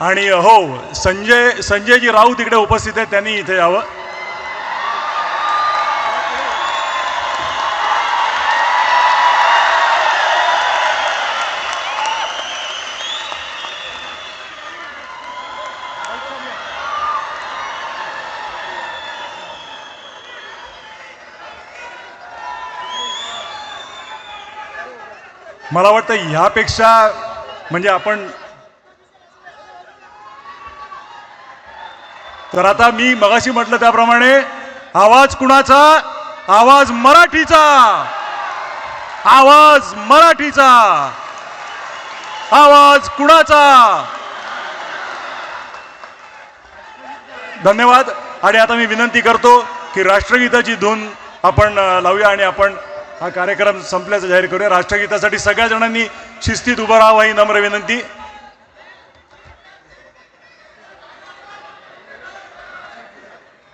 आणि हो संजय संजयजी राऊत इकडे उपस्थित आहेत त्यांनी इथे यावं. मला वाटतं ह्यापेक्षा म्हणजे आपण तर आता मी मगाशी म्हटलं त्याप्रमाणे आवाज कुणाचा? आवाज मराठीचा. आवाज मराठीचा. आवाज कुणाचा? धन्यवाद. आणि आता मी विनंती करतो की राष्ट्रगीताची धून आपण लावूया आणि आपण हा कार्यक्रम संपल्याचं जाहीर करूया. राष्ट्रगीतासाठी सगळ्या जणांनी शिस्तीत उभं राहावं ही नम्र विनंती.